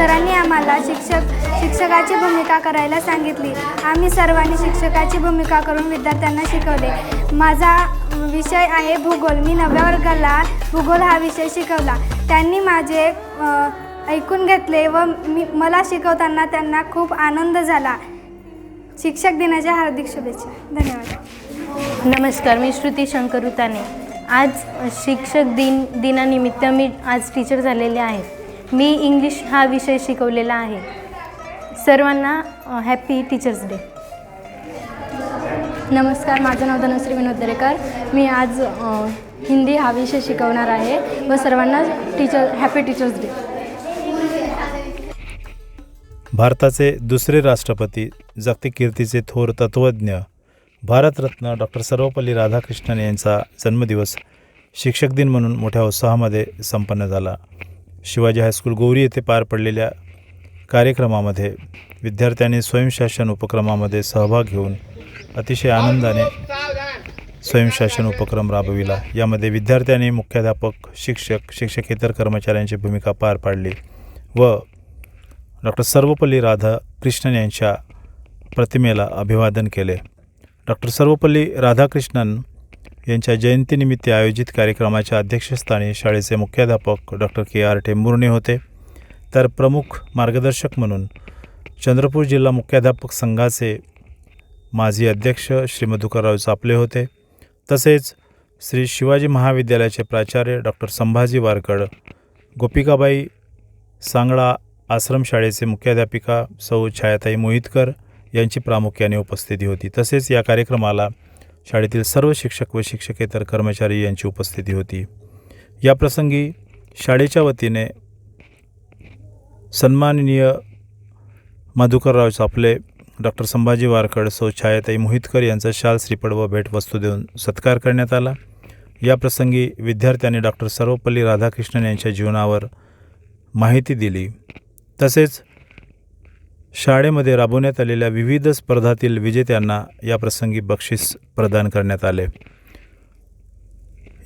सरांनी आम्हाला शिक्षक शिक्षकाची भूमिका करायला सांगितली. आम्ही सर्वांनी शिक्षकाची भूमिका करून विद्यार्थ्यांना शिकवले. माझा विषय आहे भूगोल. मी नव्या वर्गाला भूगोल हा विषय शिकवला. त्यांनी माझे ऐकून घेतले व मी मला शिकवताना त्यांना खूप आनंद झाला. शिक्षक दिनाच्या हार्दिक शुभेच्छा. धन्यवाद. नमस्कार मी श्रुती शंकर उताने आज शिक्षक दिन दिनानिमित्त मी आज टीचर झालेले आहे. मी इंग्लिश हा विषय शिकवलेला आहे. सर्वांना हॅपी टीचर्स डे नमस्कार माझं नाव धनश्री विनोद दरेकर. मी आज हिंदी हा विषय शिकवणार आहे व सर्वांना टीचर हॅपी टीचर्स डे भारताचे दुसरे राष्ट्रपती जागतिक कीर्तीचे थोर तत्त्वज्ञ भारतरत्न डॉक्टर सर्वपल्ली राधाकृष्णन यांचा जन्मदिवस शिक्षक दिन म्हणून मोठ्या उत्साहामध्ये संपन्न झाला. शिवाजी हायस्कूल गौरी येथे पार पडलेल्या कार्यक्रमामध्ये विद्यार्थ्यांनी स्वयंशासन उपक्रमामध्ये सहभाग घेऊन अतिशय आनंदाने स्वयंशासन उपक्रम राबविला. यामध्ये विद्यार्थ्यांनी मुख्याध्यापक शिक्षक शिक्षकेतर कर्मचाऱ्यांची भूमिका पार पाडली व डॉक्टर सर्वपल्ली राधाकृष्णन यांच्या प्रतिमेला अभिवादन केले. डॉक्टर सर्वपल्ली राधाकृष्णन यांच्या जयंतीनिमित्त आयोजित कार्यक्रमाच्या अध्यक्षस्थानी शाळेचे मुख्याध्यापक डॉक्टर के आर टेंभुर्णे होते. तर प्रमुख मार्गदर्शक म्हणून चंद्रपूर जिल्हा मुख्याध्यापक संघाचे माजी अध्यक्ष श्री मधुकरराव चापले होते. तसेच श्री शिवाजी महाविद्यालयाचे प्राचार्य डॉक्टर संभाजी वारकड गोपिकाबाई सांगळा आश्रमशाळेचे मुख्याध्यापिका सौ छायाताई मोहितकर यांची प्रामुख्याने उपस्थिती होती. तसेच या कार्यक्रमाला शाळेतील सर्व शिक्षक व शिक्षकेतर कर्मचारी यांची उपस्थिती होती. या प्रसंगी शाळेच्या वतीने सन्माननीय मधुकरराव चापले डॉक्टर संभाजी वारकड सौ. छायाताई मोहितकर यांचा शाल श्रीपड व भेटवस्तू देऊन सत्कार करण्यात आला. या प्रसंगी विद्यार्थ्यांनी डॉक्टर सर्वपल्ली राधाकृष्णन यांच्या जीवनावर माहिती दिली. तसेच शाळेमध्ये राबवण्यात आलेल्या विविध स्पर्धातील विजेत्यांना या प्रसंगी बक्षीस प्रदान करण्यात आले.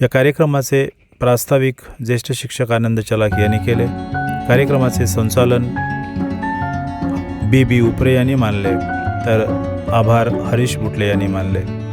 या कार्यक्रमाचे प्रास्ताविक ज्येष्ठ शिक्षक आनंद चलाक यांनी केले. कार्यक्रमाचे संचालन बी बी उपरे यांनी मानले. तर आभार हरीश बुटले यांनी मानले.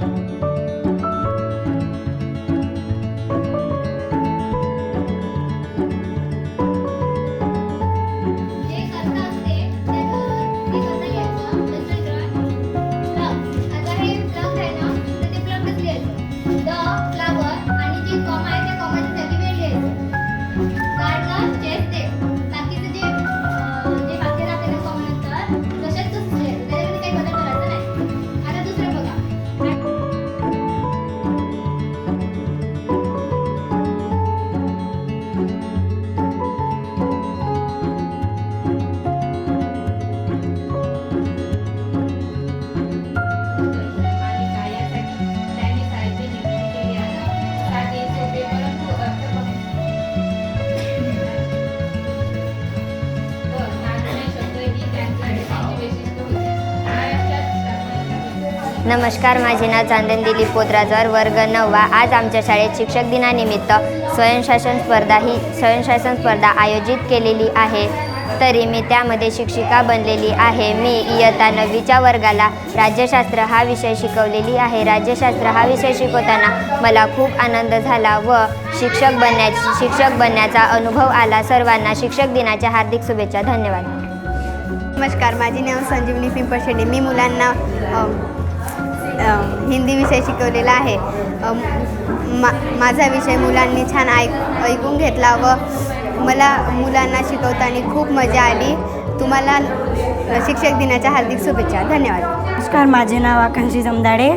नमस्कार माझे नाव चांदन दिलीप पोत्राजर वर्ग नववा. आज आमच्या शाळेत शिक्षक दिनानिमित्त स्वयंशासन स्पर्धा ही स्वयंशासन स्पर्धा आयोजित केलेली आहे. तरी मी त्यामध्ये शिक्षिका बनलेली आहे. मी इयत्ता नववीच्या वर्गाला राज्यशास्त्र हा विषय शिकवलेली आहे. राज्यशास्त्र हा विषय शिकवताना मला खूप आनंद झाला व शिक्षक बनण्याची शिक्षक बनण्याचा अनुभव आला. सर्वांना शिक्षक दिनाच्या हार्दिक शुभेच्छा. धन्यवाद. नमस्कार माझे नाव संजीवनी पिंपळशेट्टी. मी मुलांना हिंदी विषय शिकवलेला आहे. मा माझा विषय मुलांनी छान ऐक ऐकून घेतला व मला मुलांना शिकवताना खूप मजा आली. तुम्हाला शिक्षक दिनाच्या हार्दिक शुभेच्छा. धन्यवाद. नमस्कार माझे नाव आकांक्षी जमदाडे.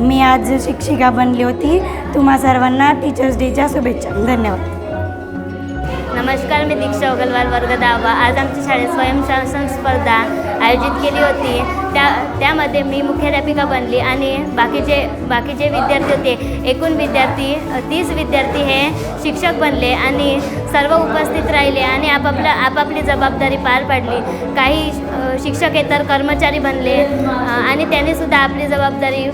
मी आज शिक्षिका बनली होती. तुम्हा सर्वांना टीचर्स डेच्या शुभेच्छा. धन्यवाद. नमस्कार मी दीक्षा ओगलवार वर्ग दहावा. आज आमच्या शाळेत स्वयंशासन स्पर्धा आयोजित केली होती. त्या त्यामध्ये मी मुख्याध्यापिका बनली आणि बाकीचे बाकीचे विद्यार्थी होते एकूण विद्यार्थी तीस विद्यार्थी हे शिक्षक बनले आणि सर्व उपस्थित राहिले आणि आपापल्या आपापली जबाबदारी पार पाडली. काही अ, तर कर्मचारी बनले आणि त्यांनीसुद्धा आपली जबाबदारी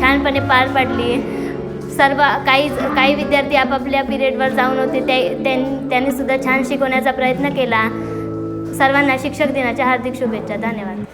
छानपणे पार पाडली. सर्व काही काही विद्यार्थी आपापल्या पिरियडवर जाऊन होते त्या त्यां- छान शिकवण्याचा प्रयत्न केला. सर्वांना शिक्षक दिनाच्या हार्दिक शुभेच्छा. धन्यवाद.